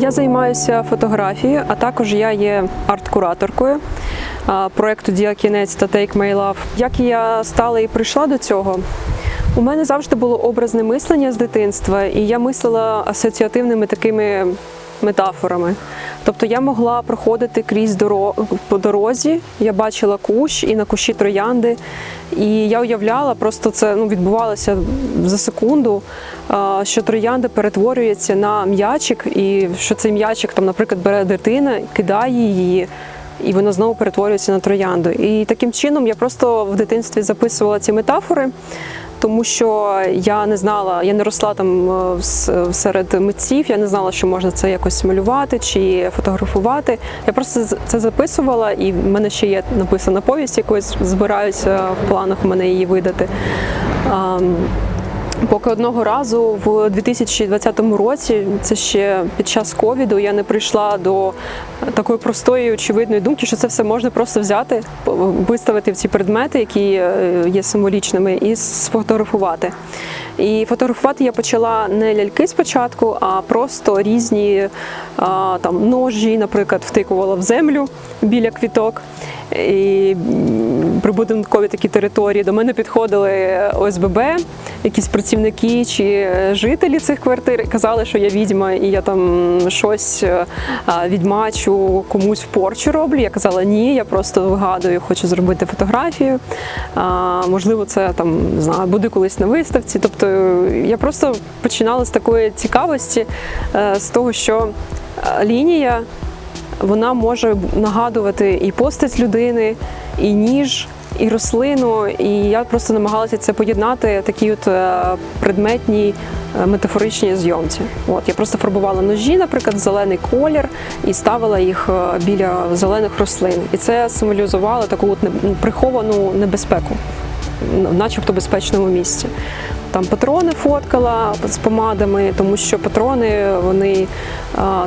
Я займаюся фотографією, а також я є арт-кураторкою проєкту Діакінець та Take My Love. Як я стала і прийшла до цього? У мене завжди було образне мислення з дитинства, і я мислила асоціативними такими метафорами. Тобто я могла проходити крізь доро... по дорозі, я бачила кущ і на кущі троянди. І я уявляла, просто це ну, відбувалося за секунду, що троянда перетворюється на м'ячик, і що цей м'ячик, там, наприклад, бере дитина, кидає її. І воно знову перетворюється на троянду. І таким чином я просто в дитинстві записувала ці метафори, тому що я не знала, я не росла там е, серед митців, я не знала, що можна це якось малювати чи фотографувати. Я просто це записувала, і в мене ще є написана повість, якусь збираюся в планах у мене її видати. Поки одного разу в 2020 році, це ще під час ковіду, я не прийшла до такої простої очевидної думки, що це все можна просто взяти, виставити в ці предмети, які е, є символічними, і сфотографувати. І фотографувати я почала не ляльки спочатку, а просто різні там ножі, наприклад, втикувала в землю біля квіток. І прибудинкові такі території. До мене підходили ОСББ, якісь працівники чи е, жителі цих квартир казали, що я відьма, і я там щось е, відьмачу, комусь в порчу роблю. Я казала, ні, я просто вигадую, хочу зробити фотографію. Можливо, це там не знаю, буде колись на виставці. Тобто я просто починала з такої цікавості, е, з того, що е, лінія вона може нагадувати і постать людини, і ніж, і рослину. І я просто намагалася це поєднати в такій от е, предметній е, метафоричній зйомці. От я просто фарбувала ножі, наприклад, зелений колір, і ставила їх біля зелених рослин. І це символізувало таку от приховану небезпеку начебто безпечному місці. Там патрони фоткала з помадами, тому що патрони вони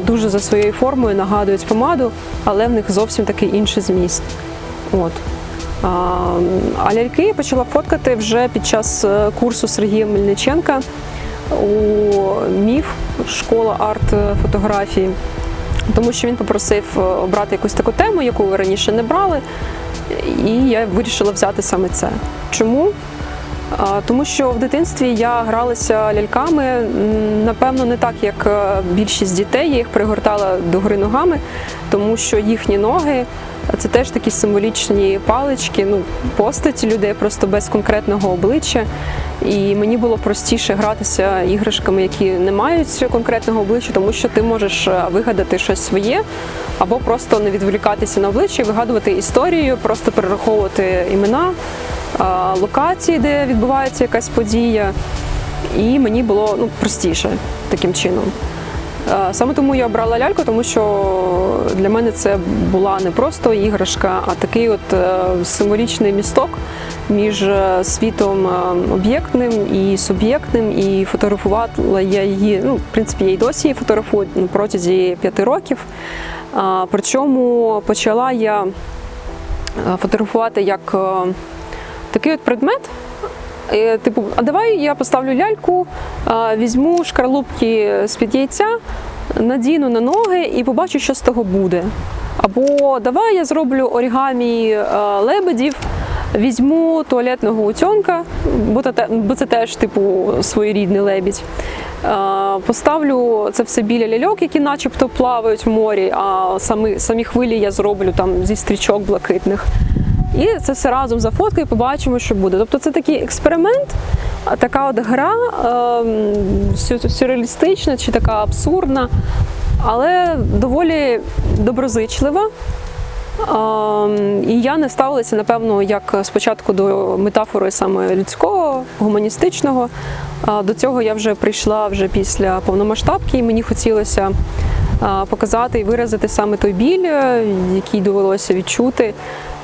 дуже за своєю формою нагадують помаду, але в них зовсім такий інший зміст. От. А, ляльки я почала фоткати вже під час е, курсу Сергія Мельниченка у МІФ, школа арт-фотографії. Тому що він попросив е, обрати якусь таку тему, яку ви раніше не брали, і я вирішила взяти саме це. Чому? Тому що в дитинстві я гралася ляльками, напевно, не так, як е, більшість дітей. Я їх пригортала до гри ногами, тому що їхні ноги це теж такі символічні палички, ну, постаті людей просто без конкретного обличчя. І мені було простіше гратися іграшками, які не мають конкретного обличчя, тому що ти можеш е, вигадати щось своє, або просто не відволікатися на обличчя, вигадувати історію, просто перераховувати імена, локації, де відбувається якась подія. І мені було ну, простіше таким чином. Саме тому я обрала ляльку, тому що для мене це була не просто іграшка, а такий от е, символічний місток між е, світом е, об'єктним і суб'єктним. І фотографувала я її. Ну, в принципі, я й досі її фотографую на протязі п'яти років. Причому почала я фотографувати як такий от предмет. Е, Типу, а давай я поставлю ляльку, візьму шкарлупки з-під яйця, надіну на ноги і побачу, що з того буде. Або давай я зроблю орігамі лебедів, візьму туалетного утьонка, бо це, теж типу своєрідний лебідь. Поставлю це все біля ляльок, які начебто плавають в морі, а самі, самі хвилі я зроблю там зі стрічок блакитних. І це все разом зафоткаю, побачимо, що буде. Тобто це такий експеримент, така от гра сю- сюрреалістична чи така абсурдна, але доволі доброзичлива. Ем, І я не ставилася, напевно, як спочатку до метафори саме людського, гуманістичного. До цього я вже прийшла вже після повномасштабки, і мені хотілося показати і виразити саме той біль, е, який довелося відчути.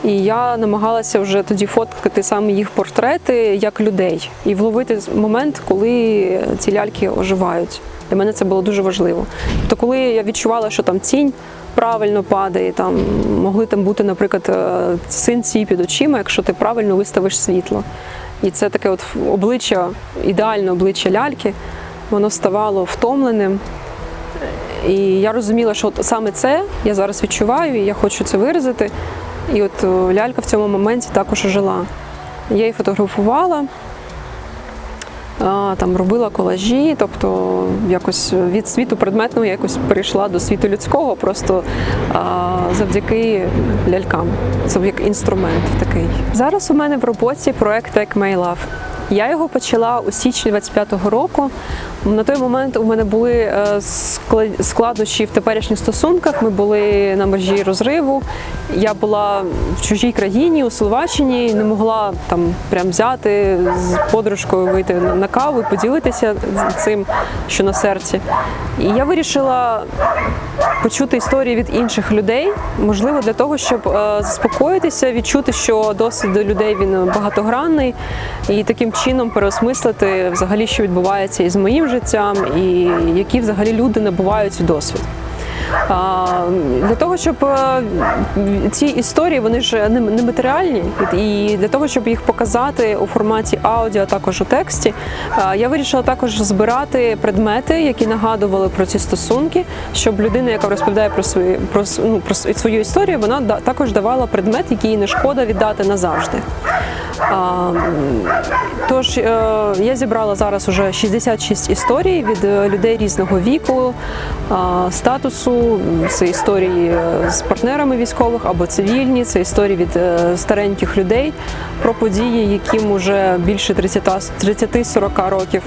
І я намагалася вже тоді фоткати саме їх портрети як людей і вловити момент, коли ці ляльки оживають. Для мене це було дуже важливо. Тобто, коли я відчувала, що там тінь правильно падає, там могли там бути, наприклад, е, синці під очима, якщо ти правильно виставиш світло. І це таке от обличчя, ідеальне обличчя ляльки, воно ставало втомленим. І я розуміла, що от саме це я зараз відчуваю, і я хочу це виразити. І от лялька в цьому моменті також жила. Я її фотографувала, там робила колажі, тобто якось від світу предметного я якось перейшла до світу людського, просто завдяки лялькам. Це як інструмент такий. Зараз у мене в роботі проект Take My Love. Я його почала у січні 25-го року. На той момент у мене були е, складнощі в теперішніх стосунках. Ми були на межі розриву. Я була в чужій країні, у Словаччині, не могла там прям взяти з подружкою вийти на- каву і поділитися цим, що на серці. І я вирішила почути історії від інших людей, можливо, для того, щоб е, заспокоїтися, відчути, що досвід людей він багатогранний, і таким чином переосмислити взагалі, що відбувається із моїм життям, і які взагалі люди набувають досвід. Для того, щоб е, ці історії вони ж не матеріальні, і для того, щоб їх показати у форматі аудіо, а також у тексті, е, я вирішила також збирати предмети, які нагадували про ці стосунки, щоб людина, яка розповідає про свої про, ну, про свою історію, вона також давала предмет, який не шкода віддати назавжди. А, Тож е, я зібрала зараз уже 66 історій від людей різного віку, а, Це історії е, з партнерами військових або цивільні, це історії від е, стареньких людей про події, яким уже більше 30 30-40 років.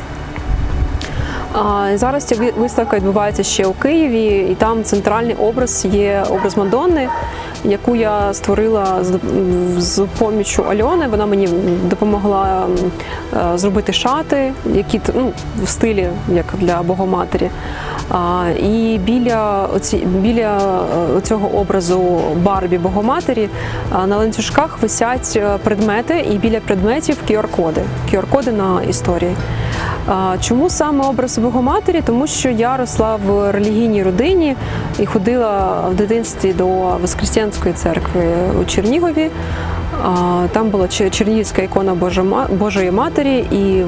Зараз ця виставка відбувається ще у Києві, і там центральний образ є образ Мадонни, яку я створила з, поміччю Альони. Вона мені допомогла е, зробити шати, які ну, в стилі як для Богоматері. І біля оці, біля е, цього образу Барбі Богоматері а, на ланцюжках висять е, предмети, і біля предметів QR-коди. QR-коди на історії. Чому саме образ Богоматері? Тому що я росла в релігійній родині і ходила в дитинстві до Воскресенської церкви у Чернігові. Там була чернігівська ікона Божої Матері, і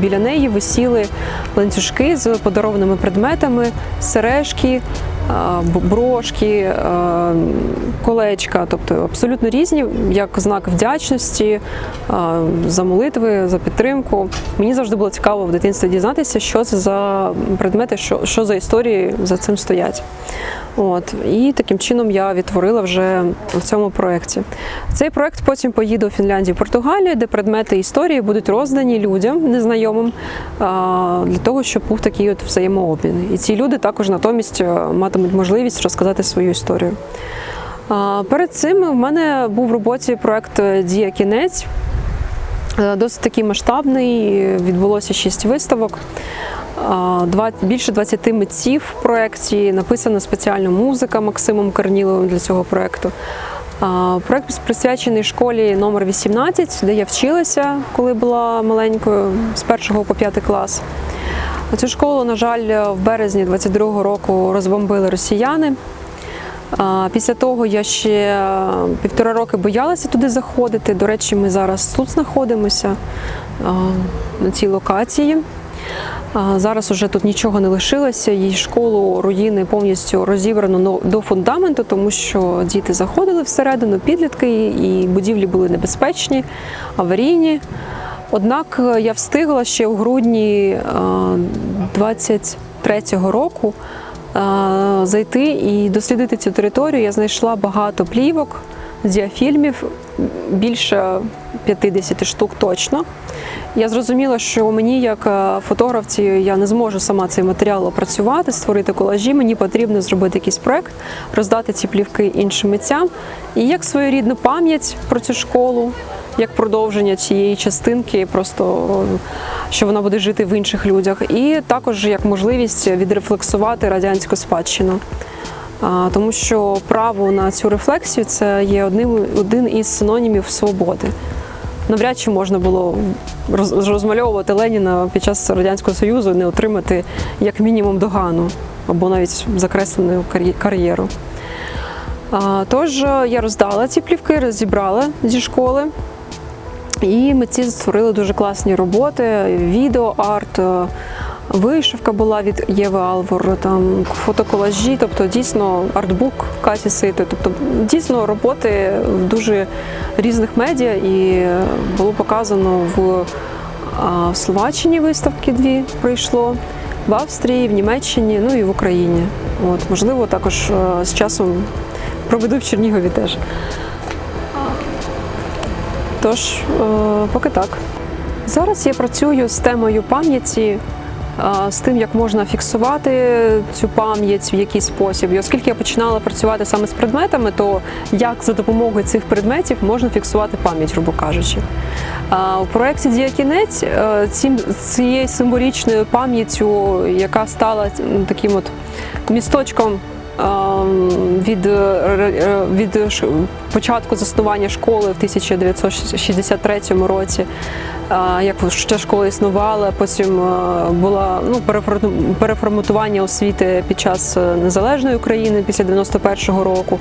біля неї висіли ланцюжки з подарованими предметами, сережки, брошки, колечка, тобто абсолютно різні, як знак вдячності за молитви, за підтримку. Мені завжди було цікаво в дитинстві дізнатися, що це за предмети, що, що за історії за цим стоять. От і таким чином я відтворила вже в цьому проєкті. Цей проєкт потім поїде у Фінляндію, Португалію, де предмети історії будуть роздані людям незнайомим для того, щоб був такий от взаємообмін. І ці люди також натомість е, матимуть можливість розказати свою історію. Перед цим в мене був в роботі проєкт Дія кінець. Е, Досить такий масштабний, відбулося шість виставок. Більше 20 митців в проєкті, написана спеціальна музика Максимом Корніловим для цього проєкту. Проєкт присвячений школі номер 18, де я вчилася, коли була маленькою, з 1 по 5 клас. Цю школу, на жаль, в березні 22-го року розбомбили росіяни. Після того я ще півтора роки боялася туди заходити. До речі, ми зараз тут знаходимося на цій локації. Зараз уже тут нічого не лишилося. Її школу руїни повністю розібрано до фундаменту, тому що діти заходили всередину, підлітки, і будівлі були небезпечні, аварійні. Однак я встигла ще у грудні е, 23-го року зайти і дослідити цю територію. Я знайшла багато плівок, діафільмів, більше 50 штук точно. Я зрозуміла, що мені, як е, фотографці, я не зможу сама цей матеріал опрацювати, створити колажі. Мені потрібно зробити якийсь проект, роздати ці плівки іншим митцям. І як своєрідну пам'ять про цю школу, як продовження цієї частинки, просто е, що вона буде жити в інших людях, і також як можливість відрефлексувати радянську спадщину. Тому що право на цю рефлексію це є одним один із синонімів свободи. Навряд чи можна було роз- розмальовувати Леніна під час радянського союзу не отримати як мінімум догану або навіть закреслену кар'є- кар'єру. Тож е, я роздала ці плівки, розібрала зі школи. І митці створили дуже класні роботи, відео, арт, е, Вишивка була від Єви Алвор, там фотоколажі, тобто дійсно артбук Касі Сити, тобто дійсно роботи в дуже різних медіа і було показано в в Словаччині виставки дві пройшло, в Австрії, в Німеччині, ну і в Україні. От, можливо, також е, з часом проведу в Чернігові теж. Тож, е, поки так. Зараз я працюю з темою пам'яті, з тим, як можна фіксувати цю пам'ять в який спосіб. І оскільки я починала працювати саме з предметами, то як за допомогою цих предметів можна фіксувати пам'ять, грубо кажучи. У проєкті Діякінець е, цією символічною пам'яттю, яка стала таким от місточком від, е, е, від початку заснування школи в 1963 році, як ще школа існувала, потім е, була ну, переформ- переформатування освіти під час е, незалежної України після 91-го року,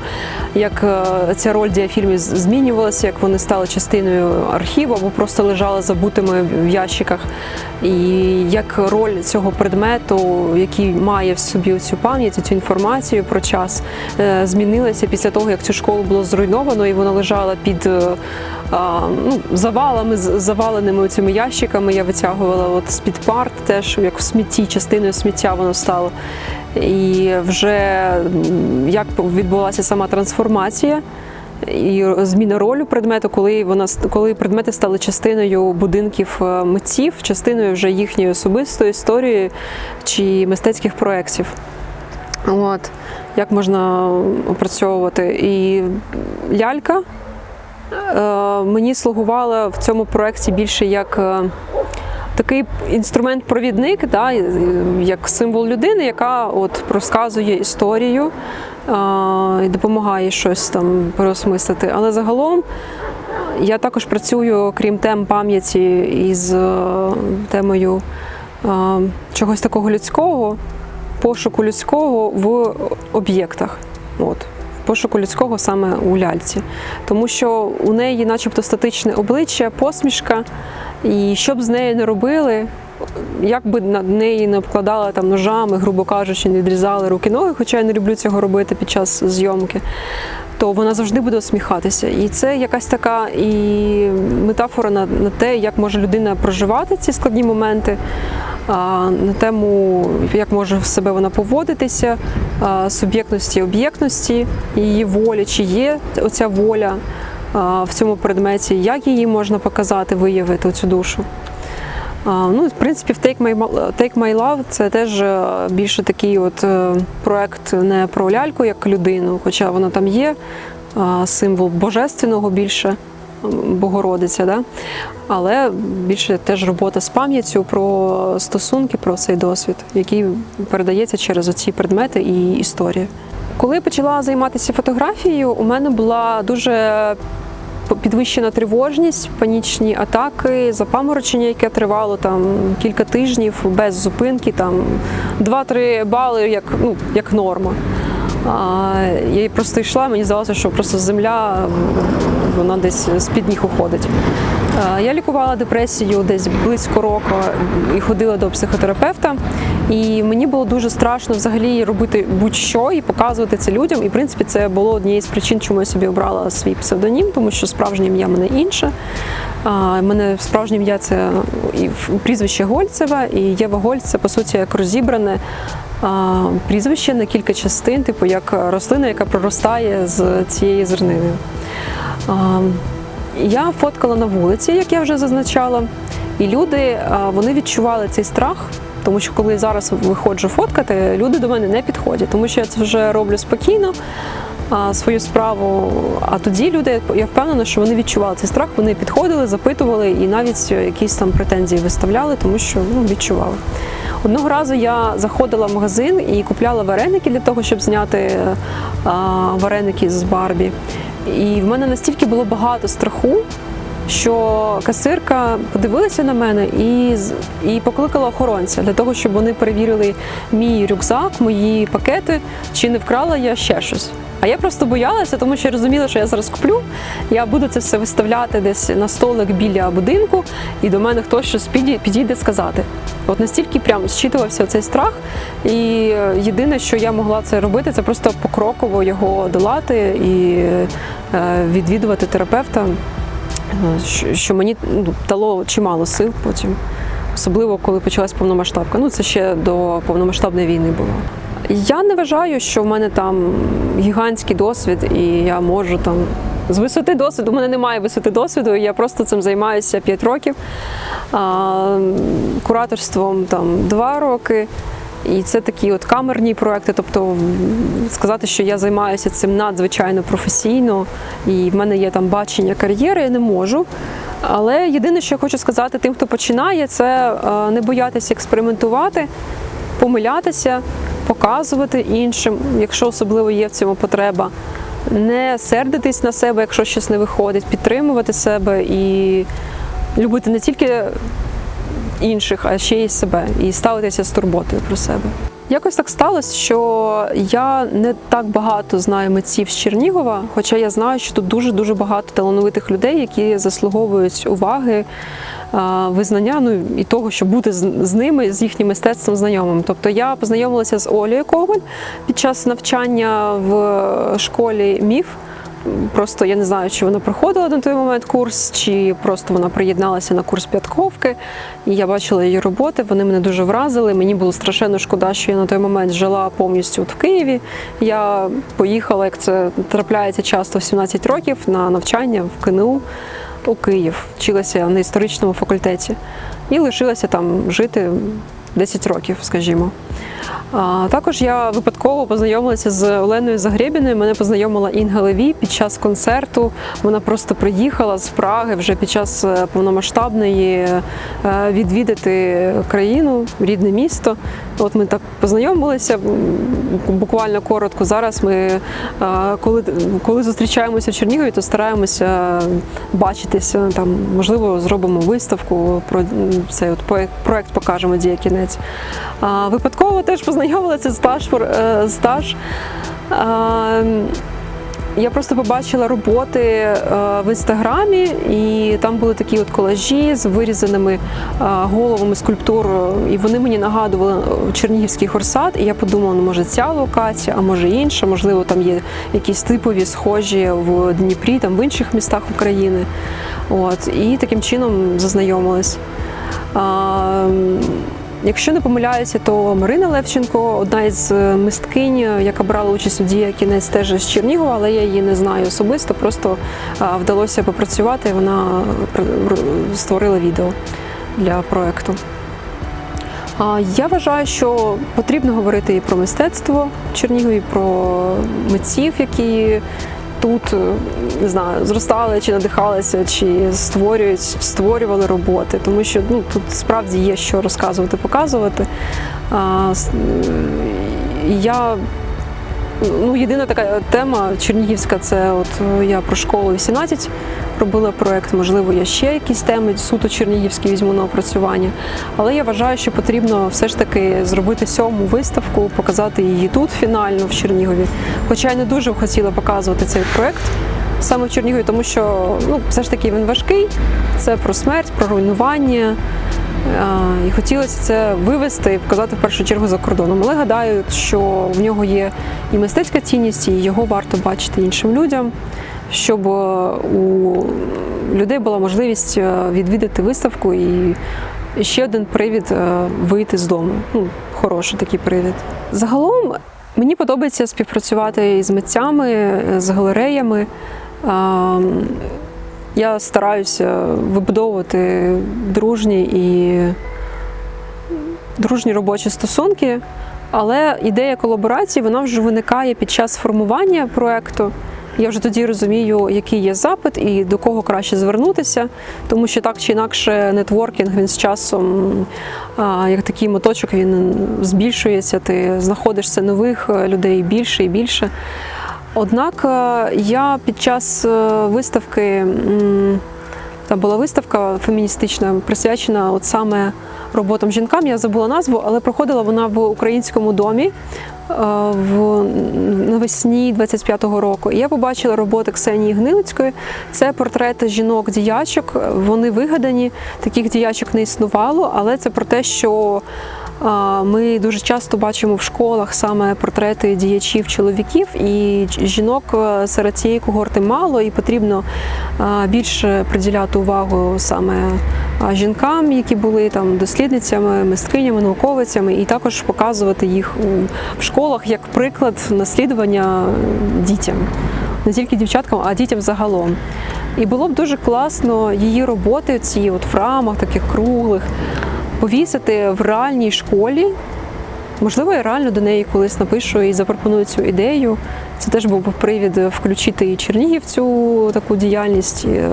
як е, ця роль діафільмів змінювалася, як вони стали частиною архіву або просто лежали забутими в ящиках, і як роль цього предмету, який має в собі цю пам'ять, цю інформацію про час, змінилася після того, як цю школу було зруйновано, і вона лежала під е, ну, завалами, з- заваленими цими ящиками. Я витягувала от з-під парт, теж як в смітті, частиною сміття воно стало. І вже як відбулася сама трансформація. І зміна ролю предмету, коли вона коли предмети стали частиною будинків е, митців, частиною вже їхньої особистої історії чи мистецьких проєктів. От як можна опрацьовувати. І лялька е, мені слугувала в цьому проєкті більше як. е, Такий інструмент-провідник, да, як символ людини, яка от розказує історію а, і допомагає щось там переосмислити. Але загалом я також працюю, крім тем пам'яті, із е, темою е, чогось такого людського, пошуку людського в об'єктах. От. Пошуку людського саме у ляльці. Тому що у неї, начебто, статичне обличчя, посмішка, і що б з нею не робили, як би над неї не обкладали там ножами, грубо кажучи, не відрізали руки ноги, хоча я не люблю цього робити під час зйомки, то вона завжди буде усміхатися. І це якась така і метафора на, на те, як може людина проживати ці складні моменти. На тему, як може в себе вона поводитися, суб'єктності, об'єктності, її волі, чи є оця воля в цьому предметі, як її можна показати, виявити цю душу. Ну, в принципі, в Take My, Take My Love це теж е, більше такий от е, проект не про ляльку як людину, хоча вона там є, символ божественного більше, Богородиця, да? але більше теж робота з пам'яттю про стосунки, про цей досвід, який передається через оці предмети і історію. Коли почала займатися фотографією, у мене була дуже підвищена тривожність, панічні атаки, запаморочення, яке тривало там кілька тижнів без зупинки, там 2-3 бали як, ну, як норма. А, я просто йшла, мені здалося, що просто земля вона десь з-під ніг уходить. Я лікувала депресію десь близько року і ходила до психотерапевта. І мені було дуже страшно взагалі робити будь-що і показувати це людям. І в принципі це було однією з причин, чому я собі обрала свій псевдонім, тому що справжнє ім'я мене інше. А, мене справжнє ім'я це і прізвище Гольцева, і Єва Гольц це по суті як розібране прізвище на кілька частин, типу як рослина, яка проростає з цієї зернини. Я фоткала на вулиці, як я вже зазначала, і люди вони відчували цей страх. Тому що коли зараз виходжу фоткати, люди до мене не підходять, тому що я це вже роблю спокійно свою справу. А тоді люди, я впевнена, що вони відчували цей страх, вони підходили, запитували і навіть якісь там претензії виставляли, тому що ну, відчували. Одного разу я заходила в магазин і купляла вареники для того, щоб зняти а, вареники з Барбі. І в мене настільки було багато страху, що касирка подивилася на мене і, і покликала охоронця для того, щоб вони перевірили мій рюкзак, мої пакети, чи не вкрала я ще щось. А я просто боялася, тому що я розуміла, що я зараз куплю, я буду це все виставляти десь на столик біля будинку, і до мене хтось щось підійде сказати. От настільки прям зчитувався цей страх, і е, єдине, що я могла це робити, це просто покроково його долати і е, відвідувати терапевта, що- що мені ну, дало чимало сил потім. Особливо коли почалась повномасштабка. Ну це ще до повномасштабної війни було. Я не вважаю, що в мене там гігантський досвід, і я можу там з висоти досвіду. У мене немає висоти досвіду, я просто цим займаюся 5 років. Кураторством там 2 роки. І це такі от камерні проекти. Тобто сказати, що я займаюся цим надзвичайно професійно, і в мене є там бачення кар'єри, я не можу. Але єдине, що я хочу сказати тим, хто починає, це е, не боятися експериментувати, помилятися, показувати іншим, якщо особливо є в цьому потреба. Не сердитись на себе, якщо щось не виходить, підтримувати себе і любити не тільки інших, а ще й себе, і ставитися з турботою про себе. Якось так сталося, що я не так багато знаю митців з Чернігова, хоча я знаю, що тут дуже дуже багато талановитих людей, які заслуговують уваги, визнання, ну і того, щоб бути з, ними, з їхнім мистецтвом знайомим. Тобто я познайомилася з Олею Коваль під час навчання в школі МІФ. Просто я не знаю, чи вона проходила на той момент курс, чи просто вона приєдналася на курс п'ятковки. І я бачила її роботи. Вони мене дуже вразили. Мені було страшенно шкода, що я на той момент жила повністю в Києві. Я поїхала, як це трапляється часто в 17 років, на навчання в КНУ у Київ. Вчилася на історичному факультеті і лишилася там жити 10 років, скажімо. Також я випадково познайомилася з Оленою Загребіною. Мене познайомила Інга Леві під час концерту. Вона просто приїхала з Праги вже під час е, повномасштабної е, відвідати країну, рідне місто. От ми так познайомилися буквально коротко. Зараз ми, е, коли, коли зустрічаємося в Чернігові, то стараємося бачитися. Там, можливо, зробимо виставку про цей от проект, покажемо дія кінець. Випадково теж познайомилася з Таш. е, з Таш. Я просто побачила роботи е, в інстаграмі, і там були такі от колажі з вирізаними е, головами скульптур, і вони мені нагадували е, Чернігівський хорсат. І я подумала, ну може ця локація, а може інша, можливо, там є якісь типові схожі в Дніпрі, там в інших містах України. От і таким чином зазнайомилась. Якщо не помиляюся, то Марина Левченко, одна із е, мисткинь, яка брала участь у дія кінець теж з Чернігова, але я її не знаю особисто. Просто вдалося попрацювати. Вона створила відео для проекту. Я вважаю, що потрібно говорити і про мистецтво Чернігові, про митців, які тут е, не знаю, зростали чи надихалися, чи створюють, створювали роботи, тому що ну, тут справді є що розказувати, показувати. А, я Ну, єдина така тема чернігівська це от е, я про школу 18 робила проект. Можливо, я ще якісь теми суто чернігівські візьму на опрацювання. Але я вважаю, що потрібно все ж таки зробити сьому виставку, показати її тут фінально в Чернігові. Хоча я не дуже хотіла показувати цей проект саме в Чернігові, тому що ну, все ж таки він важкий. Це про смерть, про руйнування. А, І хотілося це вивести і показати в першу чергу за кордоном. Але гадаю, що в нього є і мистецька цінність, і його варто бачити іншим людям, щоб е, у людей була можливість е, відвідати виставку і ще один привід е, вийти з дому. Ну, хороший такий привід. Загалом мені подобається співпрацювати із митцями, е, з галереями. Я стараюся вибудовувати дружні і дружні робочі стосунки, але ідея колаборації вона вже виникає під час формування проекту. Я вже тоді розумію, який є запит і до кого краще звернутися, тому що так чи інакше нетворкінг він з часом, як такий моточок, він збільшується. Ти знаходишся нових е, людей більше і більше. Однак е, я під час е, виставки Там була виставка феміністична, присвячена от саме роботам жінкам. Я забула назву, але проходила вона в українському домі е, в навесні 25-го року. І я побачила роботи Ксенії Гнилицької. Це портрети жінок-діячок. Вони вигадані, таких діячок не існувало, але це про те, що Ми дуже часто бачимо в школах саме портрети діячів чоловіків, і жінок е, серед цієї когорти мало, і потрібно більше приділяти увагу саме жінкам, які були там дослідницями, мисткинями, науковицями, і також показувати їх в школах як приклад наслідування дітям, не тільки дівчаткам, а дітям загалом. І було б дуже класно її роботи, ці от в рамах таких круглих, повісити в реальній школі. Можливо, я реально до неї колись напишу і запропоную цю ідею. Це теж був привід включити і Чернігів цю таку діяльність. Е,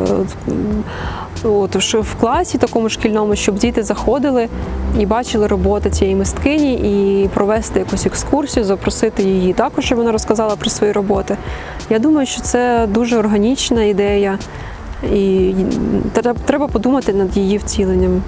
От, в класі такому шкільному, щоб діти заходили і бачили роботи цієї мисткині, і провести якусь екскурсію, запросити її також, щоб вона розказала про свої роботи. Я думаю, що це дуже органічна ідея, і треба подумати над її втіленням.